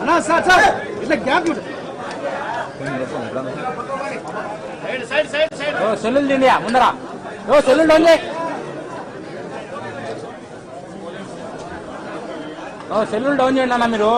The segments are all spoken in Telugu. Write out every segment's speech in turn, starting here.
అన్నా సార్ సార్. ఇట్లా గ్యాప్ ఓ సెల్లులు తిండి ముందర. ఓ సెల్లులు డౌన్ ఓ సెల్లులు డౌన్ చేయండి అన్న మీరు.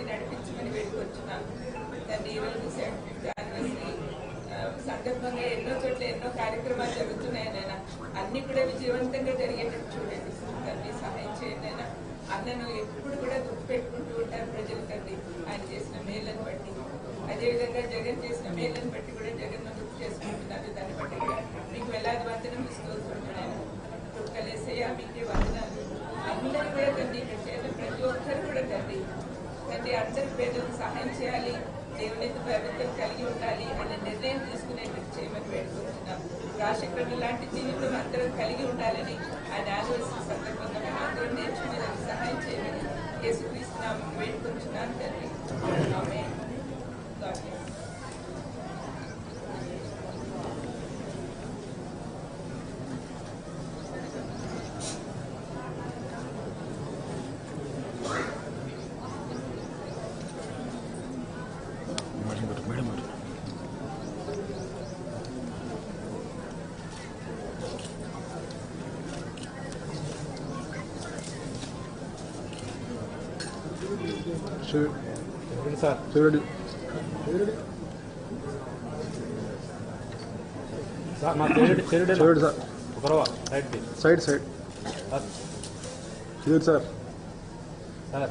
మార్పుకుండి నడిపించమని పెట్టుకొచ్చున్నాం తండ్రి ఈరోజు సెవెంటీ యానివర్సరీ సందర్భంగా ఎన్నో చోట్ల ఎన్నో కార్యక్రమాలు జరుగుతున్నాయి నాయన. అన్ని కూడా విజయవంతంగా జరిగేటట్టు చూడండి తండ్రి సహాయం చేయండి నాయన. అన్నను ఎప్పుడు కూడా గుర్తుపెట్టుకుంటూ ఉంటారు ప్రజలు తండ్రి ఆయన చేసిన మేలను బట్టి. అదేవిధంగా జగన్ చేసిన మేలను బట్టి కూడా జగన్ గుర్తు చేసుకుంటున్నారు దాన్ని బట్టి కూడా మీకు వేలాది వందనం ఇస్తూ నాయన కలిసేయ మీకే వందనాలు అందరూ కూడా తండ్రి ఇక్కడ చేసిన ప్రతి ఒక్కరు కూడా తండ్రి తండ్రి అందరి పేదలకు సహాయం చేయాలి దేవుని ప్రభుత్వం కలిగి ఉండాలి అనే నిర్ణయం తీసుకునే చేయమని వేడుకుంటున్నాం. రాజశేఖరుడు లాంటి జీవితం అందరం కలిగి ఉండాలని ఆయన ఆదివాసీ సందర్భంగా మేము అందరం నేర్చుకునేందుకు సహాయం చేయమని యేసుక్రీస్తున్నాం వేడుకుంటున్నాను తండ్రి ఆమేన్. God bless. సార్ చూడండి సార్. మా చెరుడు చెరుడు చూడండి సార్. Side side. చూడు సార్. సార్.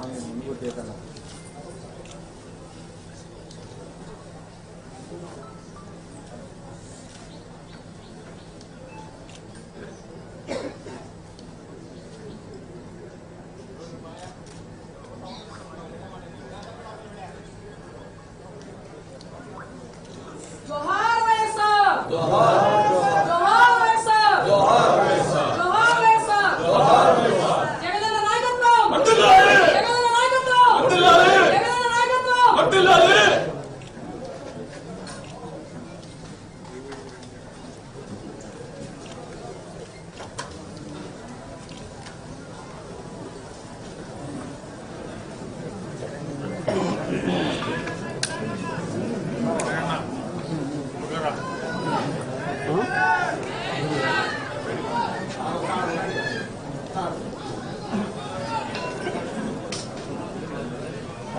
ನಾನು ನಿಮಗೂ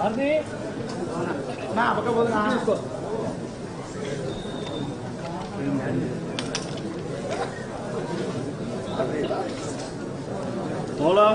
Ardi. Na, pakai bola na. Bola.